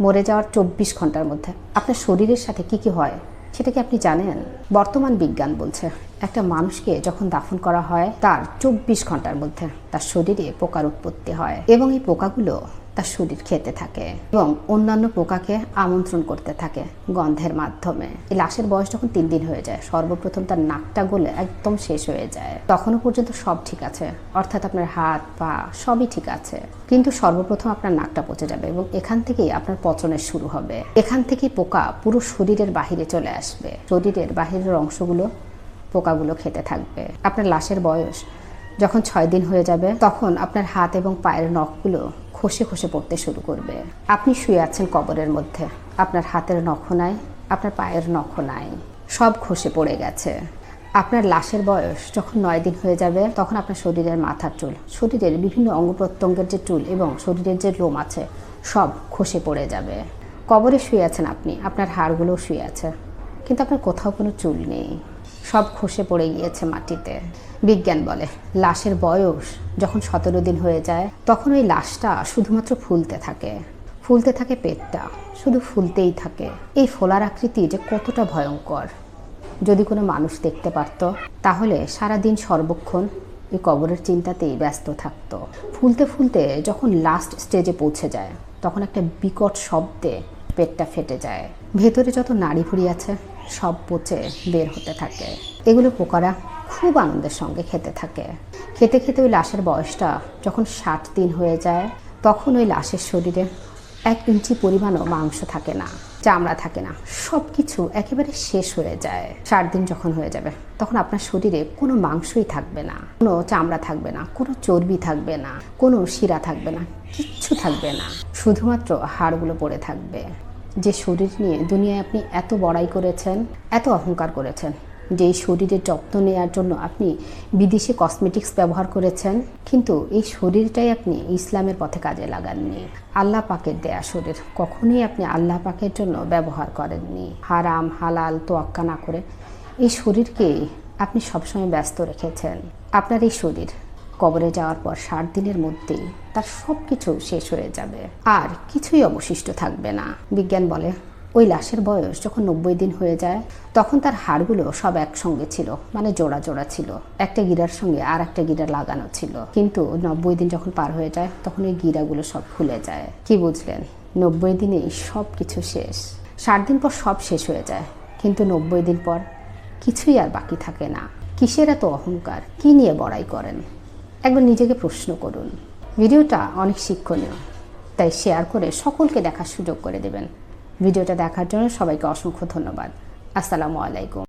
মরে যাওয়ার চব্বিশ ঘণ্টার মধ্যে। আপনার শরীরের সাথে কি কি হয়, সেটা কি আপনি জানেন? বর্তমান বিজ্ঞান বলছে, একটা মানুষকে যখন দাফন করা হয়, তার চব্বিশ ঘণ্টার মধ্যে তার শরীরে পোকার উৎপত্তি হয় এবং এই পোকাগুলো তার শরীর খেতে থাকে এবং অন্যান্য পোকাকে আমন্ত্রণ করতে থাকে গন্ধের মাধ্যমে। এই লাশের বয়স যখন তিন দিন হয়ে যায়, সর্বপ্রথম তার নাকটা গলে একদম শেষ হয়ে যায়। তখনও পর্যন্ত সব ঠিক আছে, অর্থাৎ আপনার হাত, পা সবই ঠিক আছে। কিন্তু সর্বপ্রথম আপনার নাকটা পচে যাবে এবং এখান থেকেই আপনার পচনের শুরু হবে। এখান থেকেই পোকা পুরো শরীরের বাহিরে চলে আসবে। শরীরের বাহিরের অংশগুলো পোকাগুলো খেতে থাকবে। আপনার লাশের বয়স যখন ছয় দিন হয়ে যাবে, তখন আপনার হাত এবং পায়ের নখগুলো খসে খসে পড়তে শুরু করবে। আপনি শুয়ে আছেন কবরের মধ্যে। আপনার হাতের নখ নাই, আপনার পায়ের নখ নাই। সব খসে পড়ে গেছে। আপনার লাশের বয়স যখন নয় দিন হয়ে যাবে, তখন আপনার শরীরের মাথার চুল, শরীরের বিভিন্ন অঙ্গ প্রত্যঙ্গের যে চুল এবং শরীরের যে লোম আছে, সব খসে পড়ে যাবে। কবরে শুয়ে আছেন আপনি, আপনার হাড়গুলোও শুয়ে আছে। কিন্তু আপনার কোথাও কোনো চুল নেই। সব খসে পড়ে গিয়েছে মাটিতে। বিজ্ঞান বলে, লাশের বয়স যখন সতেরো দিন হয়ে যায়, তখন ওই লাশটা শুধুমাত্র ফুলতে থাকে। ফুলতে থাকে পেটটা, শুধু ফুলতেই থাকে। এই ফোলার আকৃতি যে কতটা ভয়ঙ্কর। যদি কোনো মানুষ দেখতে পারত, তাহলে সারা দিন সর্বক্ষণ এই কবরের চিন্তাতেই ব্যস্ত থাকতো। ফুলতে ফুলতে যখন লাস্ট স্টেজে পৌঁছে যায়, তখন একটা বিকট শব্দে পেটটা ফেটে যায়। ভেতরে যত নাড়ি ভুড়ি আছে সব পচে বের হতে থাকে। এগুলো পোকারা খুব আনন্দের সঙ্গে খেতে থাকে। খেতে খেতে ওই লাশের বয়সটা যখন ষাট দিন হয়ে যায়, তখন ওই লাশের শরীরে এক ইঞ্চি পরিমাণও মাংস থাকে না, চামড়া থাকে না সব কিছু একেবারে শেষ হয়ে যায়। ষাট দিন যখন হয়ে যাবে, তখন আপনার শরীরে কোনো মাংসই থাকবে না, কোনো চামড়া থাকবে না, কোনো চর্বি থাকবে না, কোনো শিরা থাকবে না, কিচ্ছু থাকবে না। শুধুমাত্র হাড়গুলো পড়ে থাকবে। যে শরীর নিয়ে দুনিয়ায় আপনি এত বড়াই করেছেন, এত অহংকার করেছেন, যে শরীরের যত্ন নেওয়ার জন্য আপনি বিদেশি কসমেটিক্স ব্যবহার করেছেন, কিন্তু এই শরীরটাই আপনি ইসলামের পথে কাজে লাগাননি। আল্লাহ পাকের দেয়া শরীর, কখনোই আপনি আল্লাহ পাকের জন্য ব্যবহার করেননি। হারাম, হালাল, তোয়াক্কা না করে এই শরীরকে আপনি সবসময় ব্যস্ত রেখেছেন। আপনার এই শরীর কবরে যাওয়ার পর ষাট দিনের মধ্যেই তার সব কিছু শেষ হয়ে যাবে। আর কিছুই অবশিষ্ট থাকবে না। বিজ্ঞান বলে, ওই লাশের বয়স যখন নব্বই দিন হয়ে যায়, তখন তার হাড়গুলো সব একসঙ্গে ছিল মানে জোড়া জোড়া ছিল। একটা গিরার সঙ্গে আর একটা গিরা লাগানো ছিল। কিন্তু নব্বই দিন যখন পার হয়ে যায়, তখন ওই গিরাগুলো সব খুলে যায়। কি বুঝলেন? নব্বই দিনেই সব কিছু শেষ। ষাট দিন পর সব শেষ হয়ে যায়, কিন্তু নব্বই দিন পর কিছুই আর বাকি থাকে না। কিসের এত অহংকার? কি নিয়ে বড়াই করেন? একবার নিজেকে প্রশ্ন করুন। ভিডিওটা অনেক শিক্ষণীয়, তাই শেয়ার করে সকলকে দেখার সুযোগ করে দেবেন। ভিডিওটা দেখার জন্য সবাইকে অসংখ্য ধন্যবাদ। আসসালামু আলাইকুম।